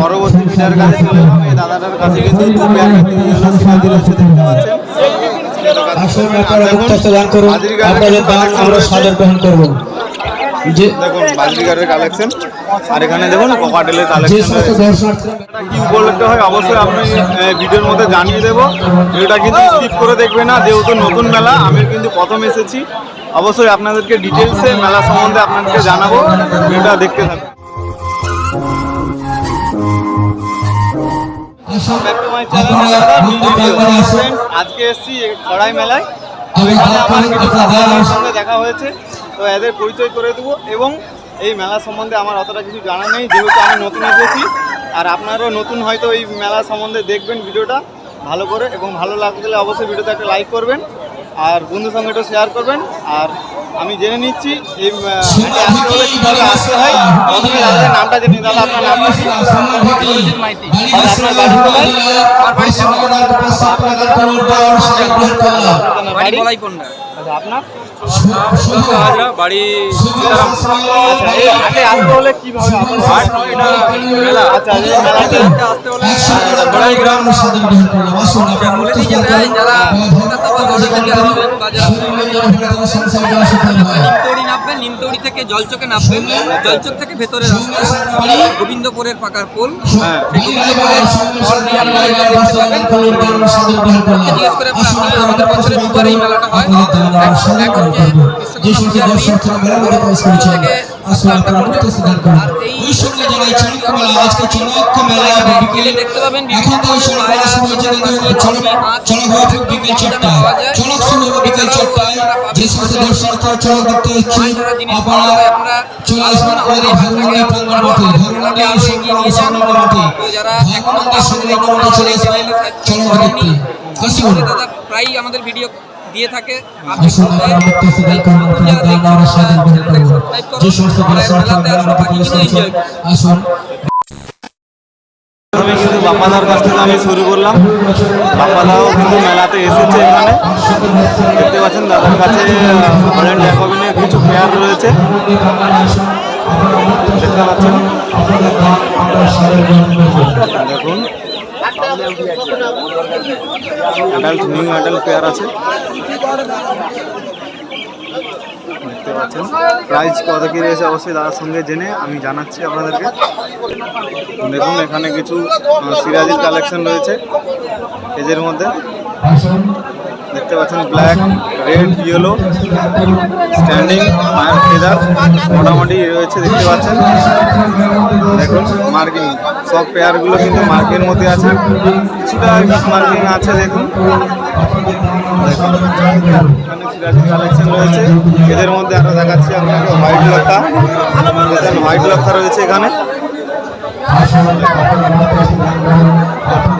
পরবর্তী কাছে চলে দাদাটার কাছে কিন্তু দু রয়েছে দেখতে পাচ্ছেন আসুন আপনারা উত্তর দান করুন। আপনাদের দান আমরা সাদর গ্রহণ করব। যে দেখুন বাজরিগারের কালেকশন। আর এখানে দেখুন কোকাটেলের কালেকশন কি উপলক্ষে হয়? অবশ্যই আপনি ভিডিওর মধ্যে জানিয়ে দেবো। ভিডিওটা কিন্তু স্কিপ করে দেখবে না। যেহেতু নতুন মেলা আমি কিন্তু প্রথম এসেছি। অবশ্যই আপনাদেরকে ডিটেলসে মেলা সম্বন্ধে আপনাদেরকে জানাব। ভিডিওটা দেখতে থাকুন। আজকে এসেছি খড়াই মেলায়। আমার কিছু আসুন সঙ্গে দেখা হয়েছে তো এদের পরিচয় করে দেবো এবং এই মেলা সম্বন্ধে আমার অতটা কিছু জানা নেই যেহেতু আমি নতুন এসেছি। আর আপনারাও নতুন হয়তো এই মেলা সম্বন্ধে দেখবেন ভিডিওটা ভালো করে এবং ভালো লাগলে অবশ্যই ভিডিওতে একটা লাইক করবেন। আর বন্ধু সঙ্গে একটু শেয়ার করবেন আর আমি জেনে নিচ্ছি এই আসতে হলে কীভাবে আসতে হয় প্রথমে নামটা জেনে। আপনার নামটা কি আর আপনার বাড়ি কোথায় আপনার বাড়ি আচ্ছা আপনার হাজরা বাড়ি আচ্ছা এই হাটে আসতে হলে কীভাবে আসতে হয়? এটা মেলা আচ্ছা এই মেলাতে আসতে হলে বড়াই গ্রাম বলে যারা যারা কলকাতা বা থেকে আসবেন বা যারা নিমতৌড়ি নামবেন নিমতৌড়ি থেকে জলচকে নামবেন জলচক থেকে ভেতরে রাস্তা গোবিন্দপুরের পাকার পোল হ্যাঁ জিজ্ঞেস করে আপনারা আপনারা আমাদের বছরে দুবার এই মেলাটা হয় এক- এক হচ্ছে যে সমস্ত দর্শনার্থীরা মেলা করে প্রবেশ করেছেন আসুন আপনারা উত্তর দান করুন ওই সঙ্গে যারা এই চড়ক মেলা আজকে চড়ক মেলা বিকেলে এখন তো চড়ক মেলা শুরু হচ্ছে চড়ক চড়ক হয়ে থাকবে বিকেল চারটায় চড়ক শুরু হবে বিকেল চারটায় যে সমস্ত দর্শনার্থীরা চড়ক দেখতে ইচ্ছুক আপনারা চলে আসবেন আমাদের ভাগমন্ডি প্রাঙ্গণ মাঠে ভাগমন্ডি সংগ্রাম সংগ্রাম মাঠে যারা ভাগমন্ডি সংগ্রাম মাঠে চলে আসবেন চড়ক দেখতে আসুন দাদা প্রায় আমাদের ভিডিও দিয়ে থাকে। আসুন আমি কিন্তু বাপ্পাদার কাছ থেকে আমি শুরু করলাম। বাপ্পাদাও কিন্তু মেলাতে এসেছে এখানে। দেখতে পাচ্ছেন দাদার কাছে জ্যাকবিনের কিছু পেয়ার রয়েছে। দেখতে পাচ্ছেন। দেখুন। অ্যাডাল্ট নিউ অ্যাডাল্ট পেয়ার আছে। দেখতে পাচ্ছেন। প্রাইস কত কি রয়েছে অবশ্যই দাদার সঙ্গে জেনে আমি জানাচ্ছি আপনাদেরকে। দেখুন, এখানে কিছু সিরাজির কালেকশন রয়েছে এজের মধ্যে। দেখতে পাচ্ছেন ব্ল্যাক রেড ইয়েলো স্ট্যান্ডিং মায়ের ফেদার মোটামুটি রয়েছে, দেখতে পাচ্ছেন। দেখুন মার্কিং সব পেয়ারগুলো কিন্তু মার্কের মধ্যে আছে। কিছুটা মার্কিং আছে, দেখুন। কালেকশন রয়েছে। এদের মধ্যে আরও দেখাচ্ছি আপনাকে হোয়াইট দেখেন হোয়াইট লতা রয়েছে এখানে।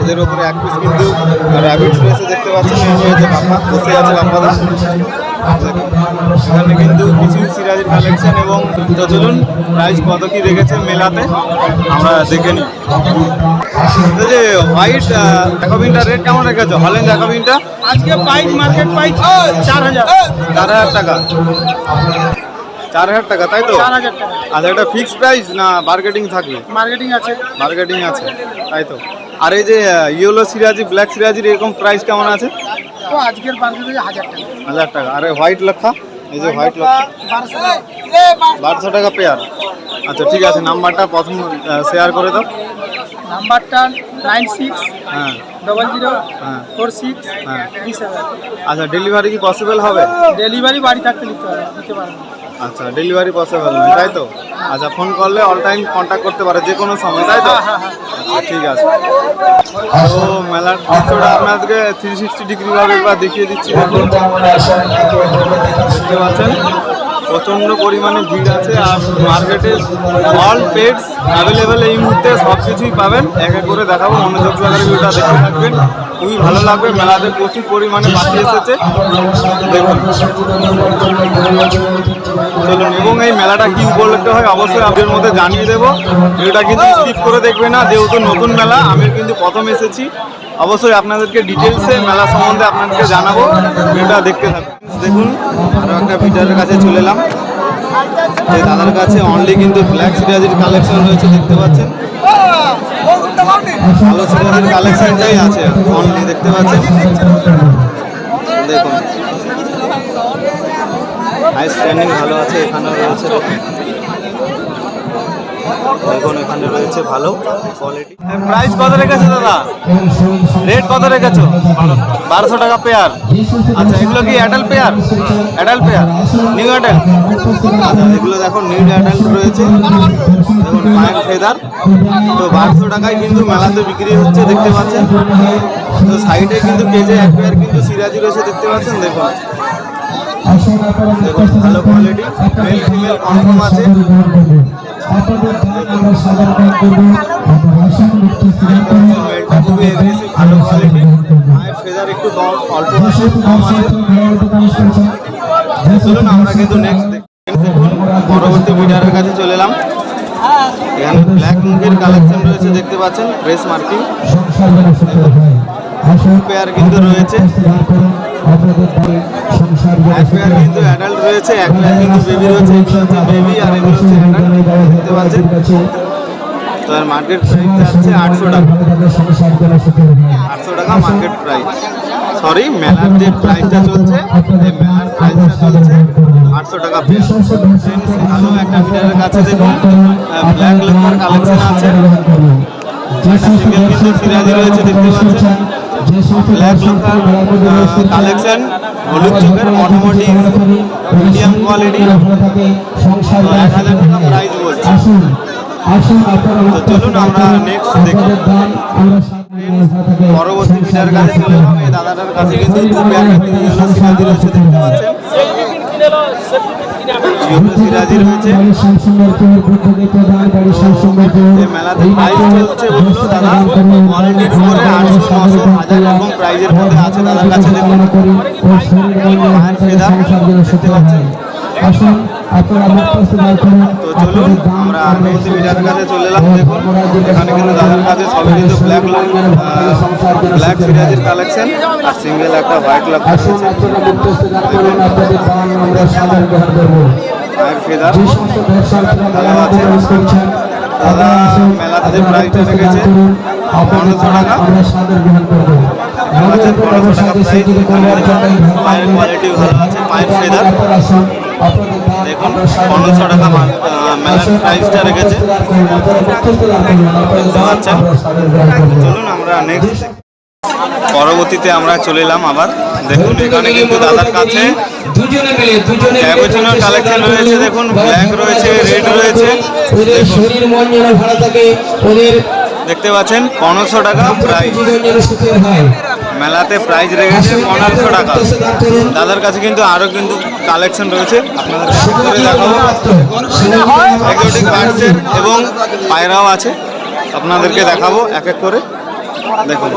এদের উপরে এক পিস কিন্তু দেখতে পাচ্ছেন। বাপ্পা, বসে আছে বাপ্পাদা। এখানে কিন্তু কিছু সিরাজির কালেকশন এবং তো চলুন প্রাইস কত কি রেখেছে মেলাতে আমরা দেখে নিই। যে হোয়াইট জ্যাকবিনটা রেট কেমন রেখেছো? হলেন জ্যাকবিনটা আজকে প্রাইস মার্কেট প্রাইস চার হাজার। চার হাজার টাকা। চার হাজার টাকা তাই তো? আচ্ছা এটা ফিক্সড প্রাইস না মার্কেটিং থাকবে মার্কেটিং আছে। মার্কেটিং আছে তাই তো? আর এই যে ইয়েলো সিরাজি ব্ল্যাক সিরাজির এরকম প্রাইস কেমন আছে? তো আজকের মার্কেটে হাজার টাকা। হাজার টাকা। আর হোয়াইট লক্ষা এই যে হোয়াইট লক্ষা বারোশো টাকা। বারোশো টাকা পেয়ার। আচ্ছা ঠিক আছে নাম্বারটা প্রথম শেয়ার করে দাও। নাম্বারটা নাইন সিক্স হ্যাঁ। ডবল জিরো হ্যাঁ। ফোর সিক্স হ্যাঁ। আচ্ছা ডেলিভারি কি পসিবল হবে? ডেলিভারি বাড়ি থাকতে নিতে দিতে পারবে আচ্ছা ডেলিভারি পসিবল নয় তাই তো? আচ্ছা ফোন করলে অল টাইম কন্ট্যাক্ট করতে পারে যে কোনো সময় তাই তো? হ্যাঁ হ্যাঁ আচ্ছা ঠিক আছে। তো মেলার দৃশ্যটা আপনাদেরকে থ্রি সিক্সটি ডিগ্রি ভাবে একবার দেখিয়ে দিচ্ছি। দেখুন দেখতে পাচ্ছেন? প্রচণ্ড পরিমাণে ভিড় আছে আর মার্কেটে অল পেডস অ্যাভেলেবেল এই মুহূর্তে সব কিছুই পাবেন। এক এক করে দেখাবো, মনোযোগ সহকারে ভিডিওটা দেখতে থাকবেন। খুবই ভালো লাগবে, মেলাতে প্রচুর পরিমাণে পাখি এসেছে। দেখুন। চলুন, এবং এই মেলাটা কি উপলক্ষে হয় অবশ্যই আপনাদের মধ্যে জানিয়ে দেবো। ভিডিওটা কিন্তু স্কিপ করে দেখবে না, যেহেতু নতুন মেলা, আমি কিন্তু প্রথম এসেছি। অবশ্যই আপনাদেরকে ডিটেলসে মেলা সম্বন্ধে আপনাদেরকে জানাব। ভিডিওটা দেখতে থাকুন। দেখুন আরও একটা ভিডিওর কাছে চলে এলাম। এই দাদার কাছে অনলি কিন্তু ব্ল্যাক সিরাজির কালেকশন রয়েছে, দেখতে পাচ্ছেন। ভালো সিরাজির কালেকশনটাই আছে অনলি দেখতে পাচ্ছেন। দেখুন। হাই স্ট্যান্ডিং ভালো আছে, এখানেও রয়েছে। দেখুন দেখুন এখানে রয়েছে ভালো কোয়ালিটি প্রাইস কত রেখেছো দাদা? রেট কত রেখেছো? বারোশো টাকা পেয়ার আচ্ছা এগুলো কি adult pair adult pair new adult আচ্ছা এগুলো দেখো নিউ অ্যাডাল্ট রয়েছে। দেখুন পায়ের ফেদার তো বারোশো টাকায় কিন্তু মেলাতে বিক্রি হচ্ছে দেখতে পাচ্ছেন। তো সাইডে কিন্তু কেজে এক পেয়ার কিন্তু সিরাজি রয়েছে দেখতে পাচ্ছেন দেখুন। দেখুন ভালো কোয়ালিটি মেল ফিমেল কনফার্ম আছে। মেলটা খুবই এগ্রেসিভ ভালো কোয়ালিটি মায়ের ফেদার একটু কম অল্প আছে কম আছে চলুন আমরা কিন্তু নেক্সট দেখুন পরবর্তী কাছে চলে এলাম। এখানে ব্ল্যাক মুগের কালেকশন রয়েছে দেখতে পাচ্ছেন ড্রেস মার্কিং। পেয়ার কিন্তু রয়েছে। কিন্তু অ্যাডাল্ট রয়েছে এক পেয়ার কিন্তু বেবি রয়েছে বেবি আর এগুলো হচ্ছে অ্যাডাল্ট দেখতে পাচ্ছেন তো এর মার্কেট প্রাইস যাচ্ছে আটশো টাকা। আটশো টাকা মার্কেট প্রাইস সরি মেলার যে প্রাইসটা চলছে মেলার প্রাইসটা চলছে আটশো টাকা ভালো একটা মিটারের কাছে দেখুন। ব্ল্যাক লেখার কালেকশন আছে। একটা সিঙ্গেল কিন্তু সিরাজি রয়েছে দেখতে পাচ্ছেন। কালেকশন হলুদ চোখের মোটামুটি মিডিয়াম কোয়ালিটি। এক হাজার টাকা প্রাইস বলছে আসুন আসুন তো চলুন আমরা next দেখি। পরবর্তী মিটারের কাছে এলাম দাদাটার কাছে কিন্তু দু পেয়ার কিন্তু ইয়েলো ইয়েলো সিরাজি রয়েছে মেলাতে প্রাইস চলছে বলল দাদা। কোয়ালিটির উপরে আটশো নশো হাজার এরকম প্রাইজের মধ্যে আছে দাদার কাছে দেখুন। মায়ের ফেদা দেখতে পাচ্ছেন। তো চলুন আমরা পরবর্তী মিটারের কাছে চলে এলাম। দেখুন এখানে কিন্তু দাদার কাছে সবই কিন্তু ব্ল্যাক ব্ল্যাক সিরাজির কালেকশন আর সিঙ্গেল একটা হোয়াইট করব মায়ের ফেদার যে সমস্ত দর্শকরা ভালো মেলা আছে। করছেন দাদা মেলাতে প্রাইসটা রেখেছে, 1500 টাকা। আমরা সাদর গ্রহণ করব আছে পনেরোশো টাকা প্রাইস পায়ের কোয়ালিটি ভালো আছে পায়ের ফেদার দেখুন পনেরোশো টাকা। মেলার প্রাইসটা রেখেছে পাচ্ছেন? চলুন আমরা নেক্সট পরবর্তীতে আমরা চলে এলাম আবার দেখুন এখানে কিন্তু দাদার কাছে কালেকশন রয়েছে দেখুন, ব্ল্যাক রয়েছে, রেড রয়েছে। করে ওদের দেখুন। শরীর মন যেন ভালো থাকে ওদের দেখতে পাচ্ছেন পনেরোশো টাকা প্রাইস মেলাতে প্রাইস রেখেছে পনেরোশো টাকা। দাদার কাছে কিন্তু আরও কিন্তু কালেকশন রয়েছে। আপনাদের দেখাবো। এবং পায়রাও আছে। আপনাদেরকে দেখাবো এক এক করে। দেখুন।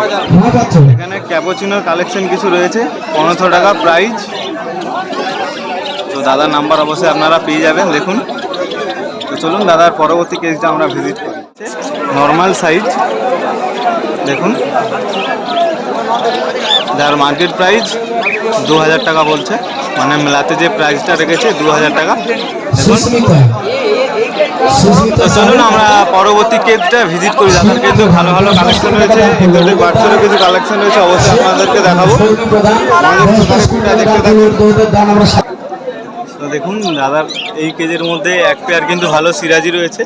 এখানে ক্যাপোচিনোর কালেকশন কিছু রয়েছে। পনেরোশো টাকা প্রাইস তো দাদার নাম্বার অবশ্যই আপনারা পেয়ে যাবেন। দেখুন। তো চলুন দাদার পরবর্তী কেসটা আমরা ভিজিট করি। নর্মাল সাইজ দেখুন। যার মার্কেট প্রাইস দু হাজার টাকা বলছে। মানে মেলাতে যে প্রাইসটা রেখেছে দু হাজার টাকা তো চলুন আমরা পরবর্তী কেসটা ভিজিট করি। দাদার কিন্তু ভালো ভালো কালেকশন রয়েছে এগুলোতে কিছু কালেকশন রয়েছে, অবশ্যই আপনাদেরকে দেখাবো। তো দেখুন, দাদার এই কেজের মধ্যে এক পেয়ার কিন্তু ভালো সিরাজি রয়েছে।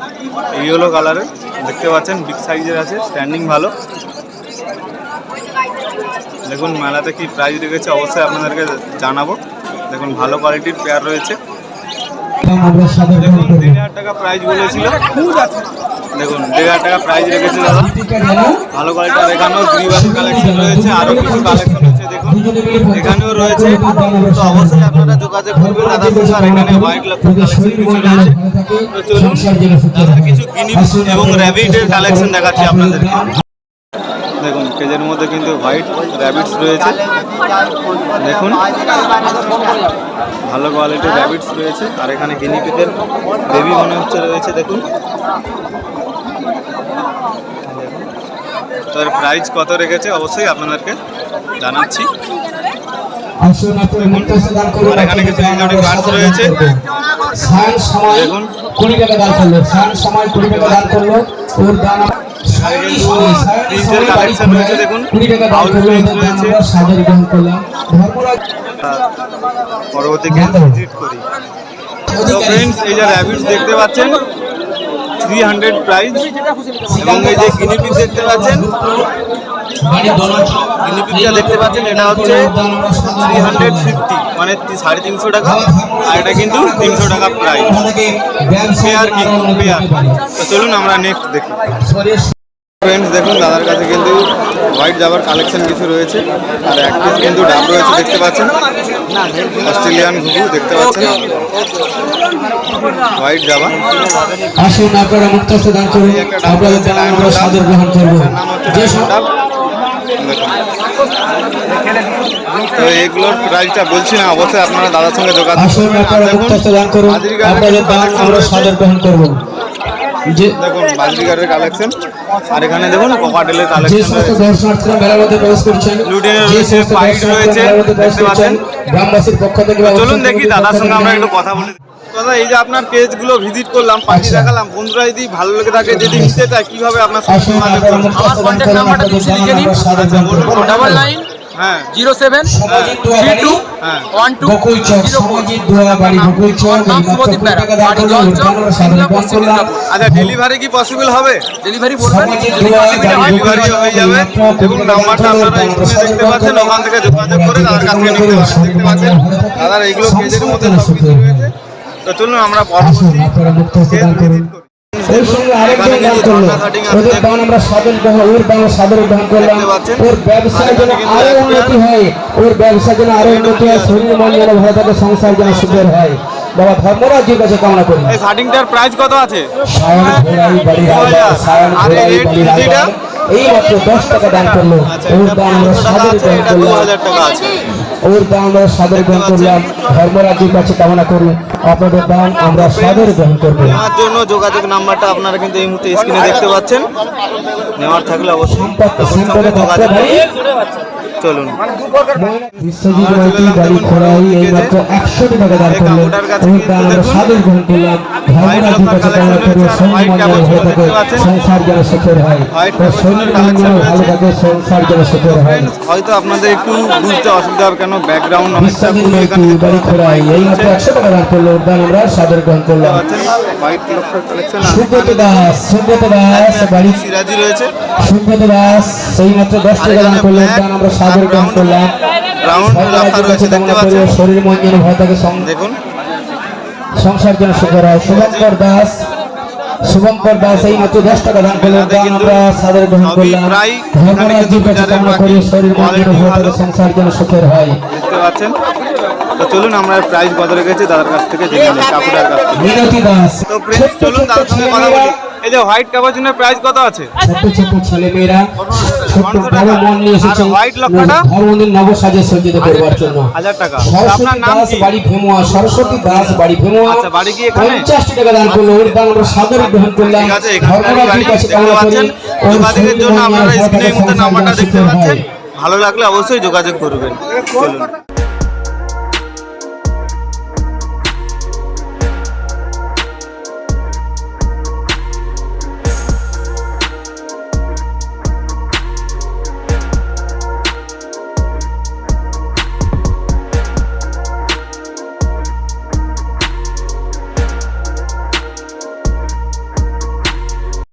এই ইয়েলো কালারের দেখতে পাচ্ছেন বিগ সাইজের আছে স্ট্যান্ডিং ভালো। দেখুন, মেলাতে কি প্রাইস রেখেছে অবশ্যই আপনাদেরকে জানাব। দেখুন, ভালো কোয়ালিটির পেয়ার রয়েছে। দেখুন, দেড় হাজার টাকা প্রাইস বলেছিল। দেখুন, দেড় হাজার টাকা প্রাইস রেখেছে দাদা। ভালো কোয়ালিটির এখানেও গ্রিবাস কালেকশন রয়েছে আরও কিছু কালেকশন রয়েছে, দেখুন। এখানেও রয়েছে। তো অবশ্যই আপনারা যোগাযোগ করবেন দাদার সাথে আর এখানে হোয়াইট লক্ষ কালেকশন কিছু তো চলুন, দাদার কিছু গিনি এবং র্যাবিটের কালেকশন দেখাচ্ছি আপনাদেরকে। দেখুন কেজের মধ্যে কিন্তু হোয়াইট র্যাবিটস রয়েছে। দেখুন ভালো কোয়ালিটির র্যাবিটস রয়েছে। আর এখানে গিনিপিকের বেবি মনে হচ্ছে রয়েছে দেখুন। তো এর প্রাইস কত রেখেছে? অবশ্যই আপনাদেরকে জানাচ্ছি। আর এখানে কিছু রয়েছে। সময়। কুড়ি টাকা দান করল। সময় কুড়ি টাকা দান করল। ওর দাম প্রিন্টের কালেকশন রয়েছে দেখুন দাম রয়েছে পরবর্তীকে ভিজিট করি তো ফ্রেন্ডস এই যে র্যাবিটস দেখতে পাচ্ছেন থ্রি হান্ড্রেড প্রাইস এবং এই যে গিনিপিক দেখতে পাচ্ছেন গিনিপিকটা দেখতে পাচ্ছেন, এটা হচ্ছে থ্রি হান্ড্রেড ফিফটি মানে সাড়ে তিনশো টাকা, আর এটা কিন্তু তিনশো টাকা প্রাইস পেয়ার কি তো চলুন আমরা নেক্সট দেখি। ফ্রেন্ডস দেখুন দাদার কাছে কিন্তু হোয়াইট জাবার কালেকশন কিছু রয়েছে। আর এক পিস কিন্তু ডাব রয়েছে দেখতে পাচ্ছেন। অস্ট্রেলিয়ান ঘুঘু দেখতে পাচ্ছেন। White Java. আসুন আপনারা মুক্তাস্ত দান করুন। আপনাদের রয়েছে আমরা সাদর গ্রহণ করব। যে ডাব। তো এগুলোর প্রাইসটা বলছি না অবশ্যই আপনারা দাদার সঙ্গে যোগাযোগ আসুন করবেন। আপনারা দেখুন, মুক্তাস্ত দান করুন। আপনাদের দান আমরা সাদর গ্রহণ করব। দেখুন বাজরিগারের কালেকশন আর এখানে দেখুন কোকাটেলের কালেকশন সমস্ত রয়েছে দর্শনার্থীরা মেলার মধ্যে প্রবেশ করছেন লুটিনের যে রয়েছে, সমস্ত পাইট রয়েছে, মেলার মধ্যে প্রবেশ দেখতে পাচ্ছেন। গ্রামবাসীর পক্ষ থেকে চলুন দেখি দাদার সঙ্গে আমরা একটু কথা বলে দাদা এই যে আপনার পেজগুলো ভিজিট করলাম পাখি আচ্ছা। দেখালাম বন্ধুরা যদি ভালো লেগে থাকে যদি নিতে চায় কীভাবে আপনার নাম্বারটা লিখে নিন। আমরা ডাবল নাইন হ্যাঁ। জিরো সেভেন থ্রি টু হ্যাঁ। ওয়ান টু গ্রহণ করলাম আচ্ছা ডেলিভারি কি পসিবল হবে? ডেলিভারি বলবেন? ডেলিভারি হয়ে যাবে। নাম্বারটা আপনারা স্ক্রিনে দেখতে পাচ্ছেন ওখান থেকে যোগাযোগ করে দাদার কাছ থেকে নিতে পারেন। দাদার এইগুলো পেজের মধ্যে সব কিছু রয়েছে তো চলুন আমরা পরবর্তী ওর সঙ্গে আরেকজন দান করল। ওদের দান আমরা সাদর গ্রহণ ওর দাম সাদর গ্রহণ করলাম ওর ব্যবসায় যেন আরও উন্নতি হয় ওর ব্যবসা যেন আরও উন্নতি হয় শরীর মন যেন ভালো থাকে সংসার যেন সুখের হয়। বাবা ধর্মরাজ্যের কাছে কামনা করি। এই শার্টিংটার প্রাইস কত আছে? সায়ন ঘোড়াই বাড়ি রাজা সায়ন এই ঘোড়াই বাড়ি রাজা। এই মাত্র দশ টাকা দান করল। আচ্ছা ওর এটা দাম আমরা সাদর আছে? গ্রহণ এটা দু করলাম হাজার টাকা আছে। ওর দাম আমরা সাদর গ্রহণ করলাম। ধর্মরাজ্যের কাছে কামনা করি। আপনাদের দান আমরা সাদর গ্রহণ করব। নেওয়ার জন্য যোগাযোগ নাম্বারটা আপনারা কিন্তু এই মুহূর্তে স্ক্রিনে দেখতে পাচ্ছেন। নেওয়ার থাকলে অবশ্যই চলুন। বিশ্বজিৎ মাইতি গাড়ি খোড়াই এই মাত্র একশো টাকা দান করলেন। ওর দান আমরা সাদর গ্রহণ করলাম ধর্মরাজ্যের কাছে কামনা করি শরীর মন থাকে সংসার যেন সুখের হয়। ওর শরীর ভালো থাকে সংসার যেন সুখের হয়। হয়তো আপনাদের একটু বুঝতে অসুবিধা হবে কেন ব্যাকগ্রাউন্ড বিশ্বজিৎ মাইতি গাড়ি এই মাত্র একশো টাকা দান করল। ওর আমরা সাদর গ্রহণ করলাম। হোয়াইট লক্ষের কালেকশন সুব্রত দাস সুব্রত দাস বাড়ি সিরাজি রয়েছে। সুব্রত দাস সেই মাত্র দশ টাকা দান করল আমরা সাদর করলাম রাউন্ড রয়েছে দেখতে পাচ্ছেন শরীর মন যেন ভালো থাকে দেখুন। সংসার যেন সুখের হয় শুভঙ্কর দাস শুভঙ্কর দাস এই মাত্র দশ টাকা দান করলেন। দান আমরা সাদর গ্রহণ করলাম। কাছে কামনা করি শরীর মন যেন ভালো থাকে সংসার যেন সুখের হয় দেখতে পাচ্ছেন? তো চলুন আমরা প্রাইস কত রেখেছি দাদার কাছ থেকে জেনে নিই কাছ থেকে। মিনতি দাস তো ফ্রেন্ডস চলুন দাদার সঙ্গে কথা বলি। এই যে হোয়াইট ক্যাপাচিনোর প্রাইস কত আছে? ছোট ছোট ছেলে মেয়েরা ছোট্ট বড় মন নিয়ে সজ্জিত করবার জন্য। সরস্বতী আপনার নাম দাস বাড়ি ভেমুয়া সরস্বতী দাস বাড়ি ভেমুয়া। আচ্ছা, বাড়ি কি পঞ্চাশটি টাকা দান করল ওর দান আমরা সাদর গ্রহণ করলাম। ঠিক আছে এখানকার গাড়ি ধর্মরাজ্যের কাছে কামনা করি। ওর জন্য আপনারা ভালো স্ক্রিনের মধ্যে নাম্বারটা দেখতে পাচ্ছেন। ভালো লাগলে অবশ্যই যোগাযোগ করবেন। চলুন।